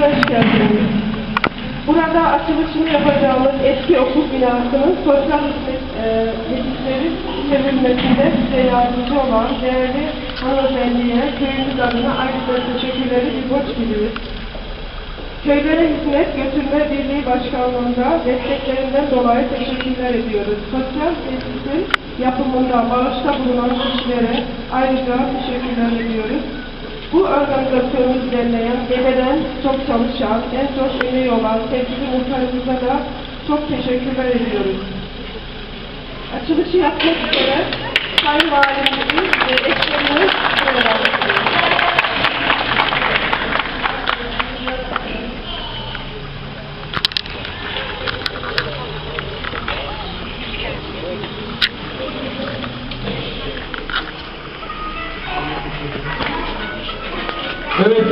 hoş geldiniz. Burada açılışını yapacağımız eski okul binasının sosyal hizmet e, hizmetleri çevrilmesinde size yardımcı olan değerli hanımefendiye köyümüz adına ayrıca teşekkürleri bir borç biliriz. Köylere hizmet götürme birliği başkanlığında desteklerinden dolayı teşekkürler ediyoruz. Sosyal tesisin yapımında bağışta bulunan kişilere ayrıca teşekkürler ediyoruz. Bu organizasyonu düzenleyen, geceden çok çalışan, en çok emeği olan sevgili muhtarımıza da çok teşekkürler ediyoruz. Açılışı yapmak üzere Sayın Valimizin ve eklerini Evet.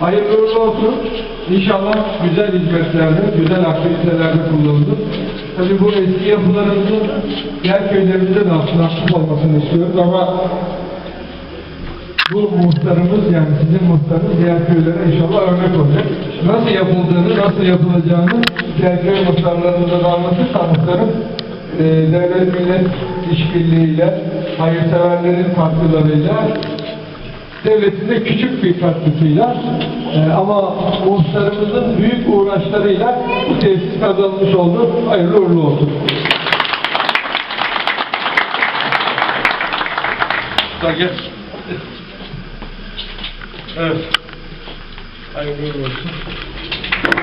Hayırlı uğurlu olsun. İnşallah güzel hizmetlerde, güzel aktivitelerde kullanılır. Tabii bu eski yapılarımızın diğer köylerimizde de aslında aktif olmasını istiyoruz ama bu muhtarımız yani sizin muhtarınız diğer köylere inşallah örnek olacak. Nasıl yapıldığını, nasıl yapılacağını diğer köy muhtarlarımıza da anlatırsa muhtarım e, devlet millet işbirliğiyle, hayırseverlerin katkılarıyla devletin de küçük bir katkısıyla e, ama muhtarımızın büyük uğraşlarıyla bu tesis kazanmış oldu. Hayırlı uğurlu olsun. Gel. Evet. Hayırlı uğurlu olsun.